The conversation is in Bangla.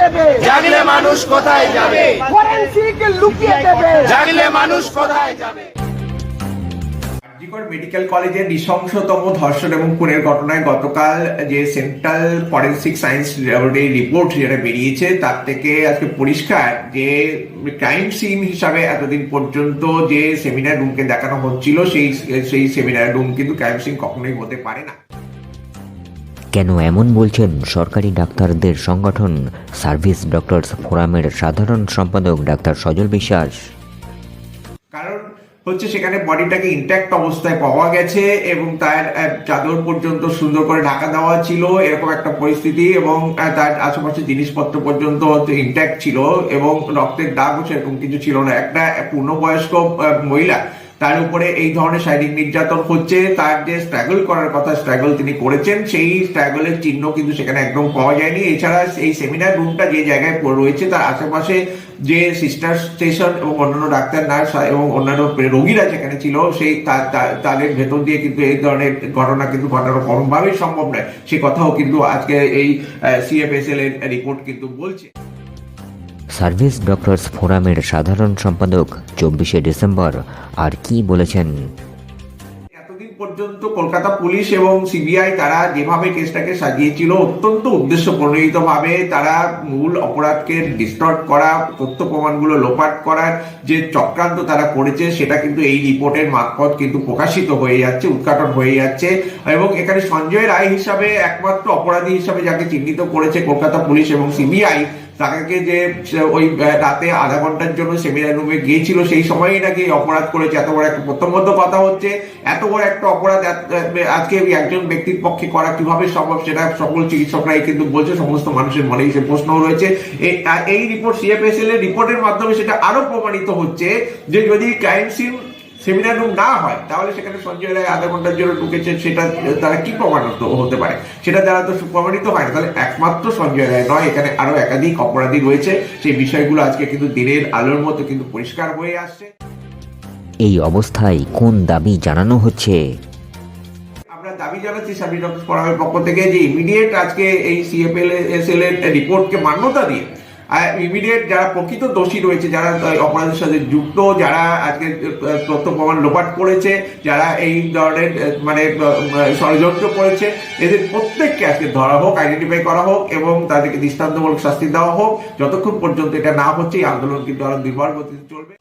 দেবে। জাগলে মানুষ কোথায় যাবে? ফরেন্সিক লুকিয়ে দেবে। জাগলে মানুষ কোথায় যাবে? আরজিকর মেডিকেল কলেজের নৃশংসতম ধর্ষণ এবং খুনের ঘটনায় গতকাল যে সেন্ট্রাল ফরেন্সিক সায়েন্স রিপোর্ট যেটা বেরিয়েছে তার থেকে আজকে পরিষ্কার যে ক্রাইম সিন হিসাবে এতদিন পর্যন্ত যে সেমিনার রুমকে দেখানো হচ্ছিল সেই সেই সেমিনার রুম কিন্তু ক্রাইম সিন কখনোই হতে পারে না। কেন এমন বলছেন সরকারি ডাক্তারদের সংগঠন? সার্ভিস ডক্টরস ফোরামের সাধারণ সম্পাদক ডাক্তার সজল বিশ্বাস। কারণ হচ্ছে সেখানে বডিটাকে ইন্ট্যাক্ট অবস্থায় পাওয়া গেছে এবং তার চাদর পর্যন্ত সুন্দর করে ঢাকা দেওয়া ছিল, এরকম একটা পরিস্থিতি এবং তার আশেপাশে জিনিসপত্র পর্যন্ত ইন্ট্যাক্ট ছিল এবং রক্তের দাগও সেরকম কিছু ছিল না। একটা পূর্ণবয়স্ক মহিলা তার উপরে এই ধরনের শারীরিক নির্যাতন হচ্ছে, তার যে স্ট্রাগল করার কথা স্ট্রাগল তিনি করেছেন, সেই স্ট্রাগলের চিহ্ন কিন্তু সেখানে একদম পাওয়া যায়নি। এছাড়া এই সেমিনার রুমটা যে জায়গায় রয়েছে, তার আশেপাশে যে সিস্টার স্টেশন এবং অন্যান্য ডাক্তার নার্স এবং অন্যান্য রোগীরা যেখানে ছিল, সেই তাদের ভেতর দিয়ে কিন্তু এই ধরনের ঘটনা কিন্তু ঘটানো কোনোভাবেই সম্ভব নয়। সে কথাও কিন্তু আজকে এই সিএফএসএল এর রিপোর্ট কিন্তু বলছে। সার্ভিস ডক্টরস ফোরামের সাধারণ সম্পাদক চব্বিশে ডিসেম্বর, আর কি বলেছেন? এতদিন পর্যন্ত কলকাতা পুলিশ এবং সিবিআই তারা যেভাবে কেসটাকে সাজিয়েছিল অত্যন্ত উদ্দেশ্য ভাবে তারা মূল অপরাধকে ডিস্টর্ট করা, তথ্য প্রমাণগুলো লোপাট করার যে চক্রান্ত তারা করেছে, সেটা কিন্তু এই রিপোর্টের মারফত কিন্তু প্রকাশিত হয়ে যাচ্ছে, উদ্ঘাটন হয়ে যাচ্ছে এবং এখানে সঞ্জয় রায় হিসাবে একমাত্র অপরাধী হিসাবে যাকে চিহ্নিত করেছে কলকাতা পুলিশ এবং সিবিআই তাকে যে ওই রাতে আধা ঘণ্টার জন্য সেমিনার রুমে গিয়েছিল, সেই সময়ই নাকি অপরাধ করেছে। এত বড় একটা প্রথম প্রথমত কথা হচ্ছে। এত বড় একটা অপরাধ আজকে একজন ব্যক্তির পক্ষে করা কীভাবে সম্ভব, সেটা সকল চিকিৎসকরাই কিন্তু বলছে, সমস্ত মানুষের মনেই সে প্রশ্ন রয়েছে। এই রিপোর্ট সিএফএসএল এর রিপোর্টের মাধ্যমে সেটা আরও প্রমাণিত হচ্ছে যে যদি ক্রাইম সিন সেমিনার রুম না হয় তাহলে সেখানে সঞ্জয় রায় আধা ঘণ্টার জন্য ঢুকেছে সেটা তারা কি প্রমাণিত হতে পারে? সেটা দ্বারা তো প্রমাণিত হয় না। তাহলে একমাত্র সঞ্জয় রায় নয় এখানে আরও একাধিক অপরাধী রয়েছে। সেই বিষয়গুলো আজকে কিন্তু দিনের আলোর মতো কিন্তু পরিষ্কার হয়ে আসছে। এই অবস্থায় কোন দাবি জানানো হচ্ছে? আমরা দাবি জানাচ্ছি সার্ভিস ডক্টর ফোরামের পক্ষ থেকে যে ইমিডিয়েট আজকে এই সিএফএল এসএল এর রিপোর্টকে মান্যতা দিয়ে ইমিডিয়েট যারা প্রকৃত দোষী রয়েছে, যারা অপরাধের সাথে যুক্ত, যারা আজকে তথ্য প্রমাণ লোপাট করেছে, যারা এই ধরনের মানে ষড়যন্ত্র করেছে, এদের প্রত্যেককে আজকে ধরা হোক আইডেন্টিফাই করা হোক, এবং তাদেরকে দৃষ্টান্তমূলক শাস্তি দেওয়া হোক। যতক্ষণ পর্যন্ত এটা না হচ্ছে, এই আন্দোলন কিন্তু আরও দুর্বার গতিতে চলবে।